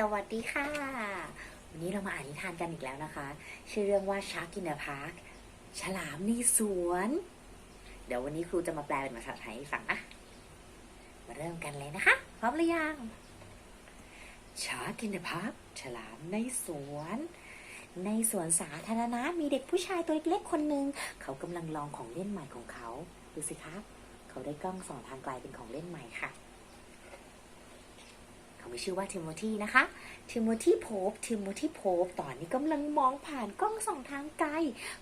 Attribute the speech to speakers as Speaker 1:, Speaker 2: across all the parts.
Speaker 1: สวัสดีค่ะ วันนี้เรามาอ่านนิทานกันอีกแล้วนะคะ ชื่อเรื่องว่าชาร์กิน a พาร์คฉลามในสวน เดี๋ยววันนี้ครูจะมาแปลเป็นภาษาไทยให้ฟังนะมาเริ่มกันเลยนะคะ พร้อมหรือยังชาร์กิน a พาร์คฉลามในสวน ในสวนสาธารณะมีเด็กผู้ชายตัวเล็กๆคนหนึ่งเขากำลังลองของเล่นใหม่ของเขา ดูสิคะ เขาได้กล้องส่องทางไกลเป็นของเล่นใหม่ค่ะ ชื่อว่าทิโมธีนะคะ ทิโมธีโพบทิโมธีโพบตอนนี้กำลังมองผ่านกล้องส่องทางไกล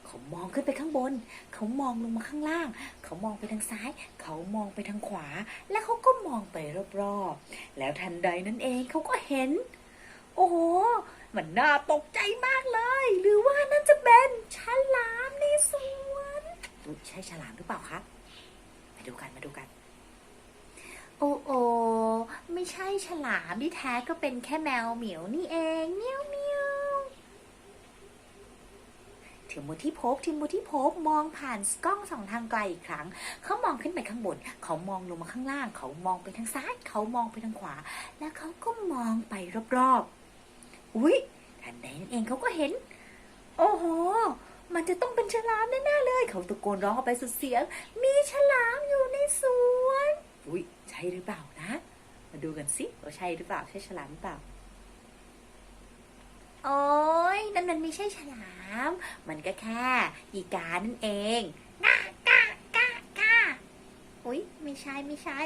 Speaker 1: เขามองขึ้นไปข้างบน เขามองลงมาข้างล่าง เขามองไปทางซ้าย เขามองไปทางขวา และเขาก็มองไปรอบๆ แล้วทันใดนั้นเองเขาก็เห็น โอ้โห มันน่าตกใจมากเลย หรือว่านั่นจะเป็นฉลามในสวนใช่ฉลามหรือเปล่าคะ มาดูกัน มาดูกัน โอ้โอไม่ ใช่ฉลามที่แท้ก็เป็นแค่แมวเหมียวนี่เองเมียวเมียวทิโมธีโพบทิโมธีโพบมองผ่านกล้องสองทางไกลอีกครั้ง เขามองขึ้นไปข้างบน เขามองลงมาข้างล่าง เขามองไปทางซ้าย เขามองไปทางขวา แล้วเขาก็มองไปรอบๆ อุ๊ยทันใดนั้นเองเขาก็เห็น โอ้โห มันจะต้องเป็นฉลามแน่ๆเลย เขาตะโกนร้องออกไปสุดเสียง มีฉลามอยู่ในสวน อุ๊ย ใช่หรือเปล่านะ มาดูกันสิว่าใช่หรือเปล่าใช่ฉลามหรือเปล่า โอ้ยนั่นมันไม่ใช่ฉลาม มันก็แค่อีกานั่นเองกากากากาอุ๊ยไม่ใช่ไม่ใช่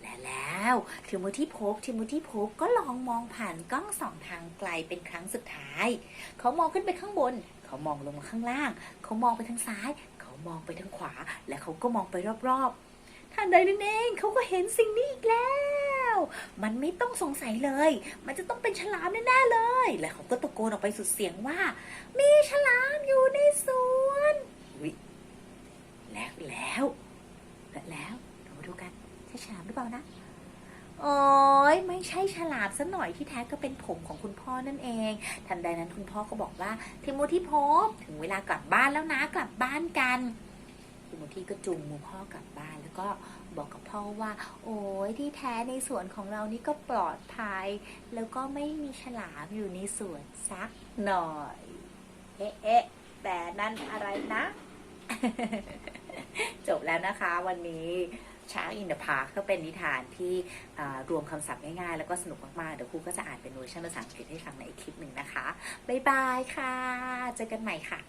Speaker 1: และแล้วทิโมธีโพบทิโมธีโพบก็ลองมองผ่านกล้องสองทางไกลเป็นครั้งสุดท้าย เขามองขึ้นไปข้างบน เขามองลงมาข้างล่าง เขามองไปทางซ้าย เขามองไปทางขวา และเขาก็มองไปรอบๆ ทันใดนั้นเองเขาก็เห็นสิ่งนี้อีกแล้ว มันไม่ต้องสงสัยเลย มันจะต้องเป็นฉลามแน่ๆเลย และเขาก็ตะโกนออกไปสุดเสียงว่า มีฉลามอยู่ในสวนวิแล้วแล้วแล้วเรามาดูกันใช่ฉลามหรือเปล่านะโอ้ยไม่ใช่ฉลามซะหน่อยที่แท้ก็เป็นผมของคุณพ่อนั่นเอง ทันใดนั้นคุณพ่อก็บอกว่าทิโมธีพบถึงเวลากลับบ้านแล้วนะกลับบ้านกัน ทิโมธีก็จูงมือพ่อกลับบ้าน แล้วก็บอกกับพ่อว่า โอ้ยที่แท้ในสวนของเรานี่ก็ปลอดภัย แล้วก็ไม่มีฉลามอยู่ในสวนสักหน่อย เอ๊ะเอ๊ะแต่นั่นอะไรนะ จบแล้วนะคะวันนี้ช้างอินเดอะพาร์คก็เป็นนิทานที่รวมคำศัพท์ง่ายๆ แล้วก็สนุกมากๆ เดี๋ยวครูก็จะอ่านเป็นเวอร์ชันภาษาอังกฤษให้ฟังในอีกคลิปหนึ่งนะคะ บ๊ายบายค่ะ เจอกันใหม่ค่ะ